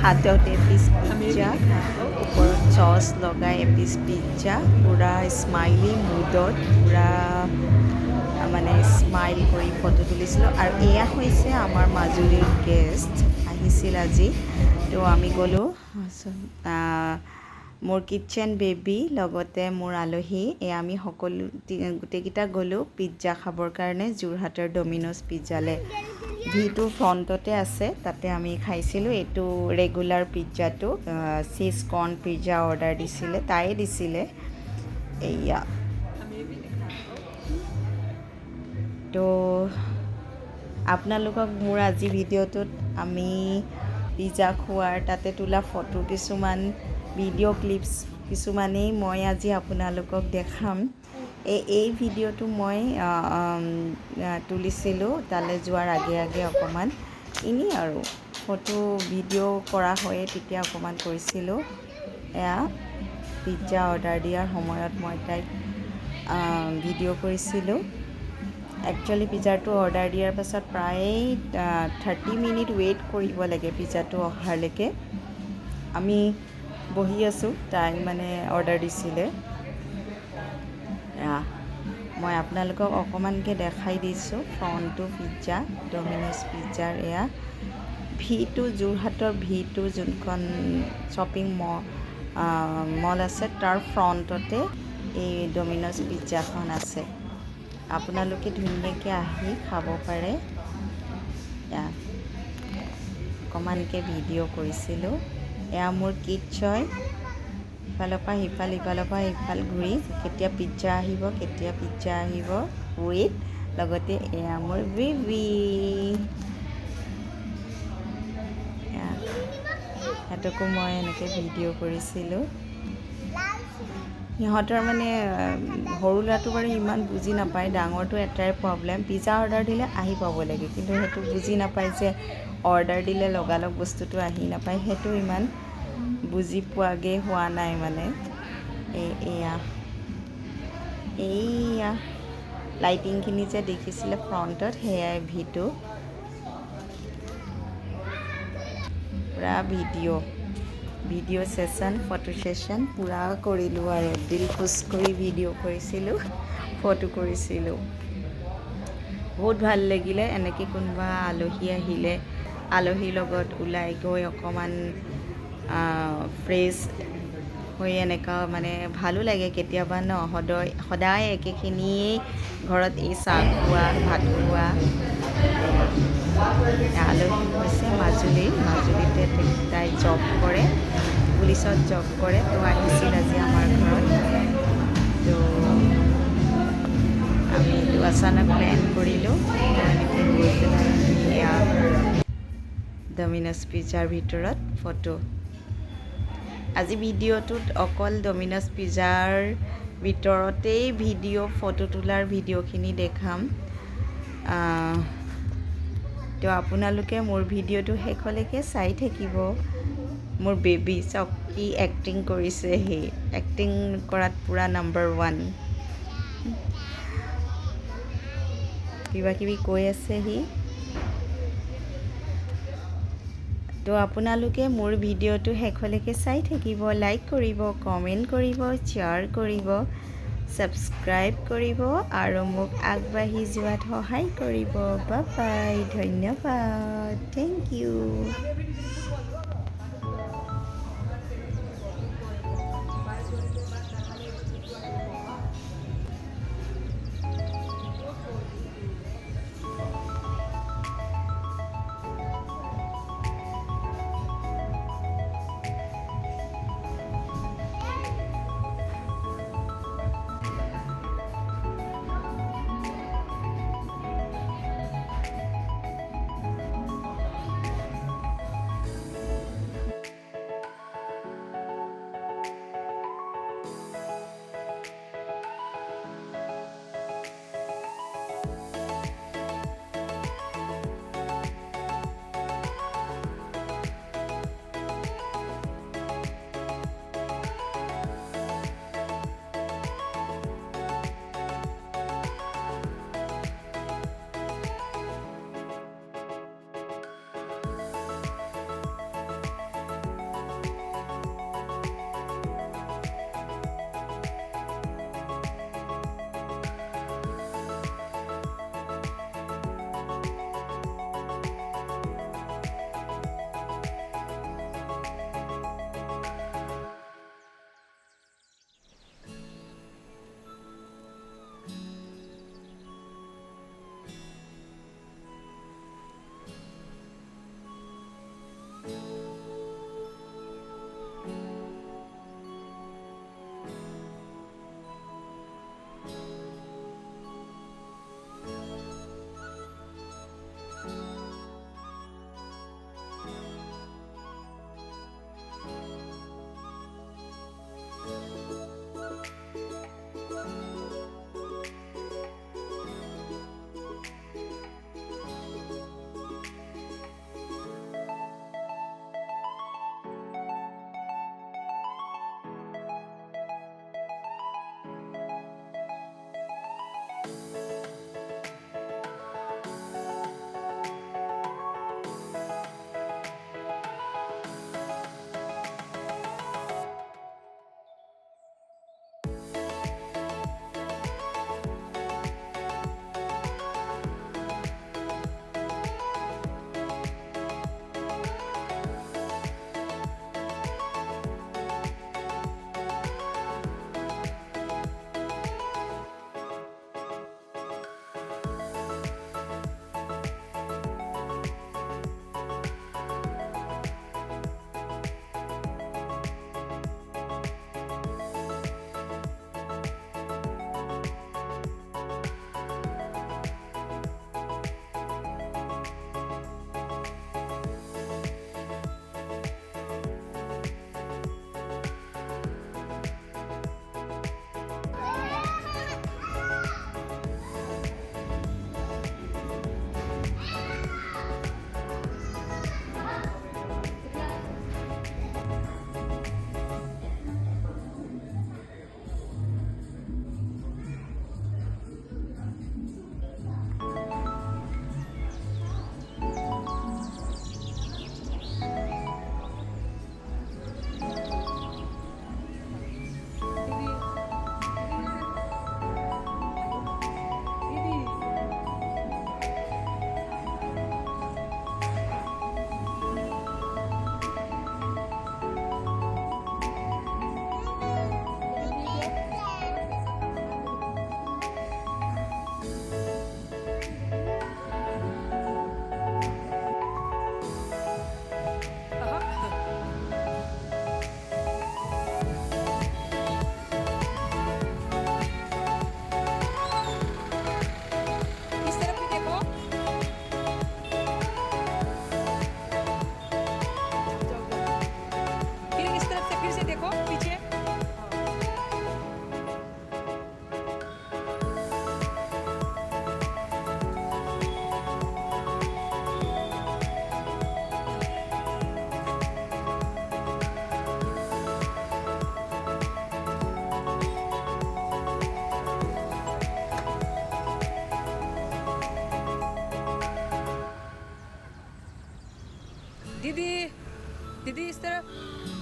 হাতত এপিচ পিজ্জা ওপৰত চচ লগাই এপিচ পিজ্জা পূৰা স্মাইলি মুডত পূৰা মানে স্মাইল কৰি ফটো তুলিছিলোঁ। আৰু এয়া হৈছে আমাৰ মাজুলীৰ গেষ্ট আহিছিল আজি। তো আমি গ'লোঁ মোৰ কিটচেন বেবী লগতে মোৰ আলহী। এয়া আমি সকলো গোটেইকেইটা গ'লোঁ পিজ্জা খাবৰ কাৰণে যোৰহাটৰ ডমিন'জ পিজ্জালৈ। ভিটো ফ্ৰণ্টতে আছে, তাতে আমি খাইছিলোঁ। এইটো ৰেগুলাৰ পিজ্জাটো চিজ কৰ্ণ পিজ্জা অৰ্ডাৰ দিছিলে, তায়ে দিছিলে। এয়া তো, আপোনালোকক মোৰ আজি ভিডিঅ'টোত আমি পিজ্জা খোৱাৰ, তাতে তোলা ফটো কিছুমান ভিডিঅ' ক্লিপছ কিছুমানেই মই আজি আপোনালোকক দেখাম। এই ভিডিঅ'টো মই তুলিছিলোঁ। তালৈ যোৱাৰ আগে আগে অকণমান এনেই আৰু ফটো ভিডিঅ' কৰা হয়ে তেতিয়া অকণমান কৰিছিলোঁ। এয়া পিজ্জা অৰ্ডাৰ দিয়াৰ সময়ত মই তাইক ভিডিঅ' কৰিছিলোঁ। একচুৱেলি পিজ্জাটো অৰ্ডাৰ দিয়াৰ পাছত প্ৰায় থাৰ্টি মিনিট ৱেইট কৰিব লাগে পিজ্জাটো অহালৈকে। আমি বহি আছোঁ। তাই মানে অৰ্ডাৰ দিছিলে। এয়া, মই আপোনালোকক অকণমানকৈ দেখাই দিছোঁ। ফ্ৰণ্টটো পিজ্জা ডমিন'জ পিজ্জাৰ এয়া। ভিটো যোৰহাটৰ ভিটো যোনখন শ্বপিং ম মল আছে তাৰ ফ্ৰণ্টতে এই ডমিন'জ পিজ্জাখন আছে। আপোনালোকে ধুনীয়াকৈ আহি খাব পাৰে। এয়া অকণমানকৈ ভিডিঅ' কৰিছিলোঁ। এয়া মোৰ কিটচয় ইফালৰ পৰা সিফাল ইফালৰ পৰা সিফাল ঘূৰি কেতিয়া পিজ্জা আহিব কেতিয়া পিজ্জা আহিব ৱেইট লগতে এয়া মোৰ বেবী সিহঁতকো মই এনেকৈ ভিডিঅ' কৰিছিলোঁ। সিহঁতৰ মানে সৰু ল'ৰাটো বাৰু ইমান বুজি নাপায় ডাঙৰটো এটাই প্ৰব্লেম পিজ্জা অৰ্ডাৰ দিলে আহি পাব লাগে কিন্তু সেইটো বুজি নাপায় যে অৰ্ডাৰ দিলে লগালগ বস্তুটো আহি নাপায় সেইটো ইমান বুজি পোৱাগৈ হোৱা নাই মানে। এই এয়া এইয়া লাইটিংখিনি যে দেখিছিলে ফ্ৰণ্টত সেয়াই ভিটো পূৰা video' video' session photo session পূৰা কৰিলোঁ আৰু। দিল খোজ কৰি ভিডিঅ' কৰিছিলোঁ ফটো কৰিছিলোঁ। বহুত ভালো লাগিলে। এনেকৈ কোনোবা আলহী আহিলে, আলহীৰ লগত ওলাই গৈ অকণমান ফ্ৰেছ হৈ এনেকুৱা মানে ভালো লাগে কেতিয়াবা ন, সদায় সদায় একেখিনিয়েই ঘৰত এই চাহ খোৱা, ভাত খোৱা। আলহী হৈছে মাজুলীৰ মাজুলীতে তাই জব কৰে, পুলিচত জব কৰে, তো আহিছিল আজি আমাৰ ঘৰত। তো আমি এইটো আচানক প্লেন কৰিলোঁ। এনেকৈ গৈ পিজ্জাৰ ভিতৰত ফটো আজি ভিডিঅ'টোত অকল ডমিন'জ পিজ্জাৰ ভিতৰতেই ভিডিঅ' ফটো তোলাৰ ভিডিঅ'খিনি দেখাম। তো আপোনালোকে মোৰ ভিডিঅ'টো শেষলৈকে চাই থাকিব। মোৰ বেবী চাওক কি এক্টিং কৰিছে সি। এক্টিং কৰাত পূৰা নাম্বাৰ ওৱান কিবা কিবি কৈ আছে সি। তো আপোনালোকে মোৰ ভিডিঅ'টো শেষলৈকে চাই থাকিব লাইক কৰিব কমেণ্ট কৰিব শ্বেয়াৰ কৰিব ছাবস্ক্ৰাইব কৰিব আৰু মোক আগবাঢ়ি যোৱাত সহায় কৰিব। বাই ধন্যবাদ। থেংক ইউ दीदी दीदी इस तरफ